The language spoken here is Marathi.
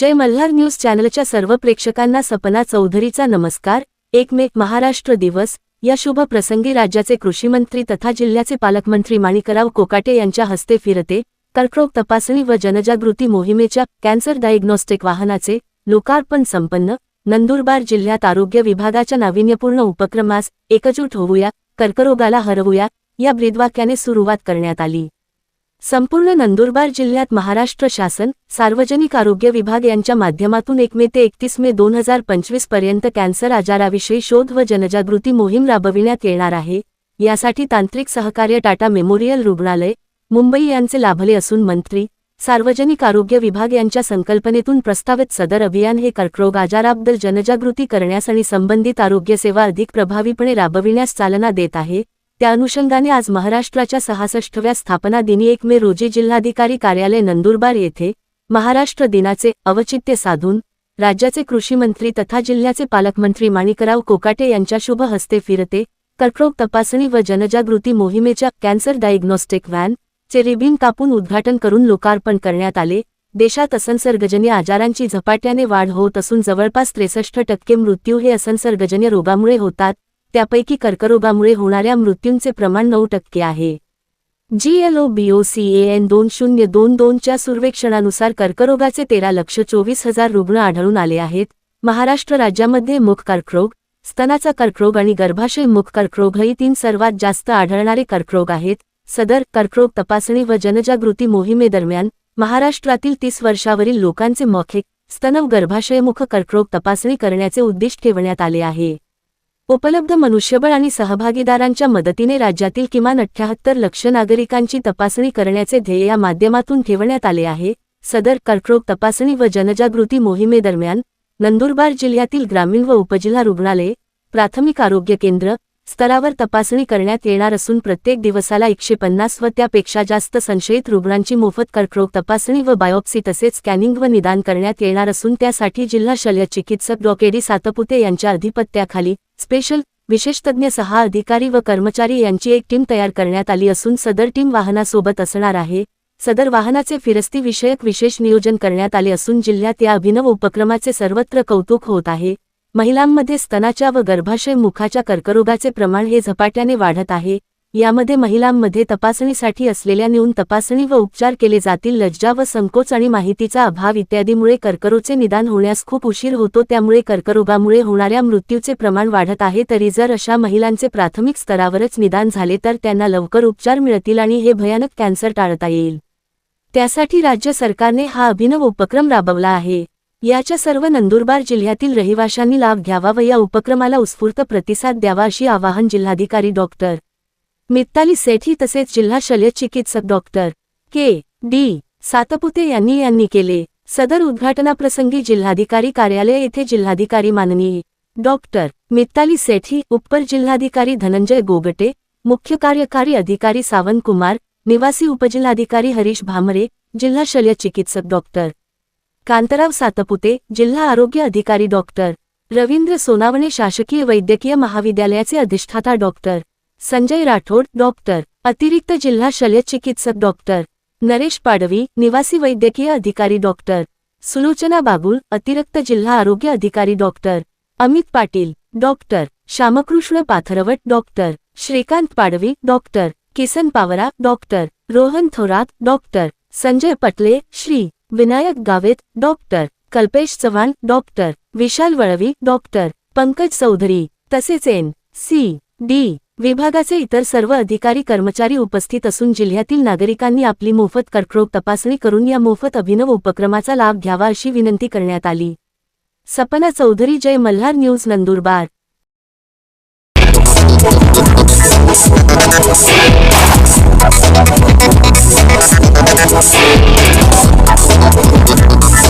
जय मल्हार न्यूज चॅनलच्या सर्व प्रेक्षकांना सपना चौधरीचा नमस्कार. एक मे महाराष्ट्र दिवस. या शुभ प्रसंगी राज्याचे कृषीमंत्री तथा जिल्ह्याचे पालकमंत्री माणिकराव कोकाटे यांच्या हस्ते फिरते कर्करोग तपासणी व जनजागृती मोहिमेच्या कॅन्सर डायग्नोस्टिक वाहनाचे लोकार्पण संपन्न. नंदुरबार जिल्ह्यात आरोग्य विभागाच्या नाविन्यपूर्ण उपक्रमास एकजूट होऊया कर्करोगाला हरवूया या ब्रीदवाक्याने सुरुवात करण्यात आली. संपूर्ण नंदुरबार जिल्ह्यात महाराष्ट्र शासन सार्वजनिक आरोग्य विभाग यांच्या माध्यमातून एक मे ते एकतीस मे दोन हजार पंचवीसपर्यंत कॅन्सर आजाराविषयी शोध व जनजागृती मोहीम राबविण्यात येणार आहे. यासाठी तांत्रिक सहकार्य टाटा मेमोरियल रुग्णालय मुंबई यांचे लाभले असून मंत्री सार्वजनिक आरोग्य विभाग यांच्या संकल्पनेतून प्रस्तावित सदर अभियान हे कर्करोग आजाराबद्दल जनजागृती करण्यास आणि संबंधित आरोग्यसेवा अधिक प्रभावीपणे राबविण्यास चालना देत आहे. त्या अनुषंगाने आज महाराष्ट्राच्या सहासष्टव्या स्थापना दिनी एक मे रोजी जिल्हाधिकारी कार्यालय नंदुरबार येथे महाराष्ट्र दिनाचे अवचित्य साधून राज्याचे कृषीमंत्री तथा जिल्ह्याचे पालकमंत्री माणिकराव कोकाटे यांच्या शुभ हस्ते फिरते कर्करोग तपासणी व जनजागृती मोहिमेच्या कॅन्सर डायग्नोस्टिक व्हॅन चे रिबिन कापून उद्घाटन करून लोकार्पण करण्यात आले. देशात असंसर्गजन्य आजारांची झपाट्याने वाढ होत असून जवळपास त्रेसष्ट टक्के मृत्यू हे असंसर्गजन्य रोगामुळे होतात. त्यापैकी कर्करोगामुळे होणाऱ्या मृत्यूंचे प्रमाण नऊ टक्के आहे. जीएलओ बीओसीएएन दोन शून्य दोन दोनच्या सर्वेक्षणानुसार कर्करोगाचे तेरा लक्ष चोवीस हजार रुग्ण आढळून आले आहेत. महाराष्ट्र राज्यामध्ये मुख कर्करोग स्तनाचा कर्करोग आणि गर्भाशय मुख कर्करोग ही तीन सर्वात जास्त आढळणारे कर्करोग आहेत. सदर कर्करोग तपासणी व जनजागृती मोहिमेदरम्यान महाराष्ट्रातील तीस वर्षावरील लोकांचे मौखिक स्तनव गर्भाशयमुख कर्करोग तपासणी करण्याचे उद्दिष्ट ठेवण्यात आले आहे. उपलब्ध मनुष्यबळ आणि सहभागीदारांच्या मदतीने राज्यातील किमान अठ्ठ्याहत्तर लक्ष नागरिकांची तपासणी करण्याचे ध्येय या माध्यमातून ठेवण्यात आले आहे. सदर कर्करोग तपासणी व जनजागृती मोहिमेदरम्यान नंदुरबार जिल्ह्यातील ग्रामीण व उपजिल्हा रुग्णालये प्राथमिक आरोग्य केंद्र स्तरावर तपासणी करण्यात येणार असून प्रत्येक दिवसाला एकशे पन्नास व त्यापेक्षा जास्त संशयित रुग्णांची मोफत कर्करोग तपासणी व बायोप्सी तसेच स्कॅनिंग व निदान करण्यात येणार असून त्यासाठी जिल्हा शल्य चिकित्सक डॉकेडी सातपुते यांच्या अधिपत्याखाली स्पेशल विशेषतज्ञ सहा अधिकारी व कर्मचारी यांची एक टीम तयार करण्यात आली असून सदर टीम वाहनासोबत असणार आहे. सदर वाहनाचे फिरस्ती विषयक विशेष नियोजन करण्यात आले असून जिल्ह्यात या अभिनव उपक्रमाचे सर्वत्र कौतुक होत आहे. महिलांमध्ये स्तनाच्या व गर्भाशय मुखाच्या कर्करोगाचे प्रमाण हे झपाट्याने वाढत आहे. यामध्ये महिलांमध्ये तपासणीसाठी असलेल्या नेऊन तपासणी व उपचार केले जातील. लज्जा व संकोच आणि माहितीचा अभाव इत्यादीमुळे कर्करोगचे निदान होण्यास खूप उशीर होतो. त्यामुळे कर्करोगामुळे होणाऱ्या मृत्यूचे प्रमाण वाढत आहे. तरी जर अशा महिलांचे प्राथमिक स्तरावरच निदान झाले तर त्यांना लवकर उपचार मिळतील आणि हे भयानक कॅन्सर टाळता येईल. त्यासाठी राज्य सरकारने हा अभिनव उपक्रम राबवला आहे. याच्या सर्व नंदुरबार जिल्ह्यातील रहिवाशांनी लाभ घ्यावा व या उपक्रमाला उत्स्फूर्त प्रतिसाद द्यावा अशी आवाहन जिल्हाधिकारी डॉक्टर मित्ताली सेठी तसेच जिल्हा शल्यचिकित्सक डॉक्टर के. डी. सातपुते यांनी यांनी केले. सदर उद्घाटनाप्रसंगी जिल्हाधिकारी कार्यालय येथे जिल्हाधिकारी माननीय डॉक्टर मित्ताली सेठी उपर जिल्हाधिकारी धनंजय गोगटे मुख्य कार्यकारी अधिकारी सावंत कुमार निवासी उपजिल्हाधिकारी हरीश भामरे जिल्हा शल्यचिकित्सक डॉक्टर कांतराव सातपुते जिल्हा आरोग्य अधिकारी डॉक्टर रवींद्र सोनावणे शासकीय वैद्यकीय महाविद्यालयाचे अधिष्ठाता डॉक्टर संजय राठोड डॉक्टर अतिरिक्त जिल्हा शल्यचिकित्सक डॉक्टर नरेश पाडवी निवासी वैद्यकीय अधिकारी डॉक्टर सुलोचना बागुल अतिरिक्त जिल्हा आरोग्य अधिकारी doctor Amit Patil doctor Shyamkrishna Patharwat doctor Shrikant Padvi doctor Kisan Pawra doctor Rohan Thorat doctor Sanjay Patle Shri. Vinayak Gavet doctor. Kalpesh Chavan doctor. Vishal Valvi doctor. Pankaj Chaudhari. तसेच एन सी डी विभागाचे इतर सर्व अधिकारी कर्मचारी उपस्थित असून जिल्ह्यातील नागरिकांनी आपली मोफत कर्करोग तपासणी करून या मोफत अभिनव उपक्रमाचा लाभ घ्यावा अशी विनंती करण्यात आली. सपना चौधरी जय मल्हार न्यूज नंदुरबार.